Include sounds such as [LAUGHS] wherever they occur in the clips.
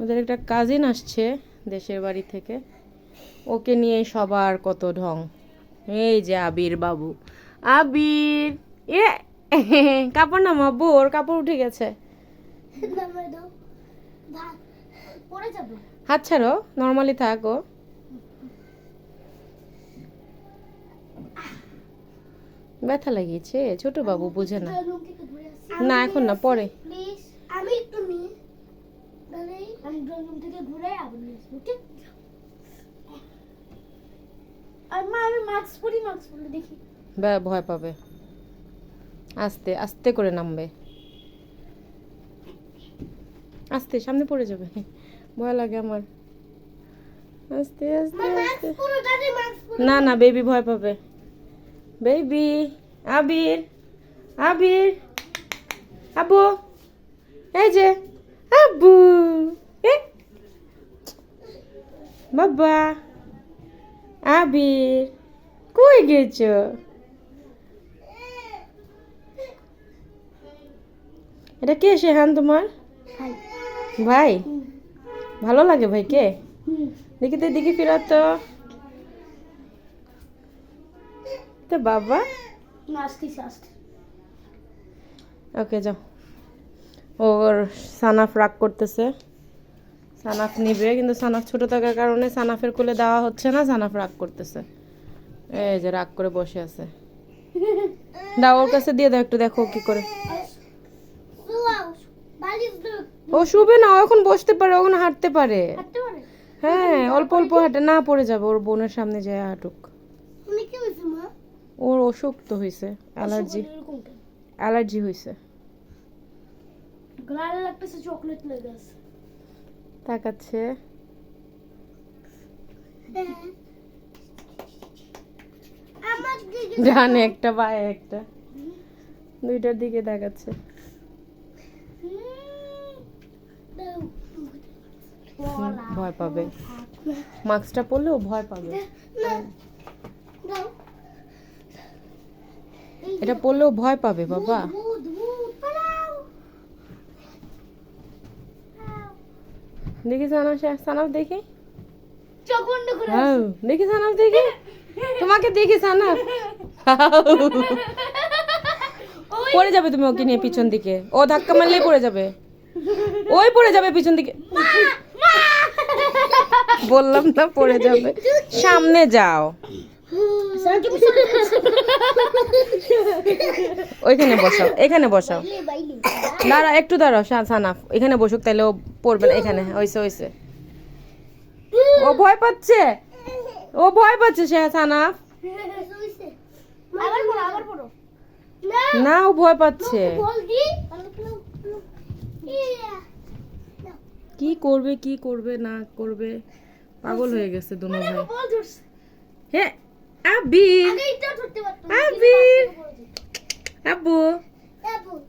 ওদের একটা কাজিন আসছে দেশের বাড়ি থেকে। ওকে নিয়ে সবার কত ঢং। এই যে আবির বাবু। আবির! এ কাপড় না নামাবো ওর কাপড় উঠে গেছে। হাত ছাড়ো নর্মালি থাকো ব্যথা লাগিয়েছে ছোট বাবু বুঝে না। না এখন না পরে প্লিজ আমি একটু নিই আমি ড্রয়িং রুম থেকে ঘুরে আবার নিয়ে আসব ওকে আর মা আমি মাস্ক পরি মাস্ক পরে দেখি। ভয় পাবে। আস্তে আস্তে করে নামবে। আস্তে সামনে পড়ে যাবে। ভয় লাগে আমার। আস্তে আস্তে আস্তে। না না বেবি ভয় পাবে। বেবি আবির আবির। আবু এই যে আবু এ বাবা। আবির কই গেছো? এটা কে শেহান তোমার? ভাই। ভাই? ভালো লাগে ভাইকে? হুম। দেখি তো দিকে ফিরা তো। বাবা? ওকে যাও। ওর সানাফ রাগ করতেছে। সানাফ নিবে, কিন্তু সানাফ ছোট থাকার কারণে সানাফের কোলে দেওয়া হচ্ছে না, সানাফ রাগ করতেছে। এই যে রাগ করে বসে আছে। দাও ওর কাছে দিয়ে দাও একটু, দেখো কি করে। ও শুবে না এখন বসতে পারে এখন হাঁটতে পারে। হ্যাঁ অল্প অল্প হাঁটে, না পড়ে যাবে, ওর বোনের সামনে যায় হাঁটুক। ওর অসুখ তো হয়েছে অ্যালার্জি অ্যালার্জি হয়েছে লাগতেছে, চকলেট তাকাচ্ছে। ডানে একটা বায়ে একটা। দুইটার দিকে দেখাচ্ছে ভয় পাবে। মাস্কটা পরলে ও ভয় পাবে। এটা পরলেও ভয় পাবে, বাবা। দেখি সানাফ সানাফ দেখি? দেখি সানাফ দেখি? তোমাকে দেখি সানাফ ওই পড়ে যাবে তুমি ওকে নিয়ে পিছন দিকে। ও ধাক্কা মারলেই পড়ে যাবে। ওই পড়ে যাবে পিছন দিকে। বললাম না পড়ে যাবে। সামনে যাও। ওইখানে বসাও এখানে বসাও। দাঁড়া একটু দাঁড়াও সানাফ এখানে বসুক তাহলে ও পড়বে না এখানে হইছে হইছে ও ভয় পাচ্ছে ও ভয় পাচ্ছে সে সানাফ। না, ও ভয় পাচ্ছে। কি করবে কি করবে না করবে পাগল হয়ে গেছে দুনো ভাই বল ধরছে। হে আবির আবির। আবু,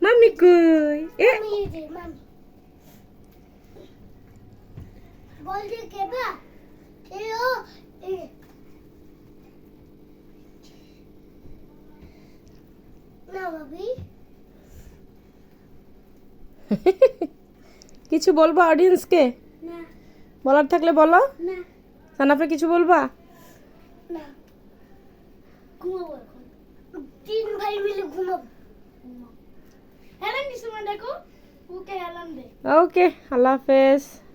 মাম্মি কই এ কেবা? না, ভাবি। [LAUGHS] কিছু বলব অডিয়েন্সকে না, বলার থাকলে বলো। না, সানাফে কিছু বলবা? না। ঘুমাবো এখন। তিন ভাই মিলে ঘুমাবো। হেলান দিছে দেখো। ওকে হেলান দে। ওকে আল্লাহ হাফেজ।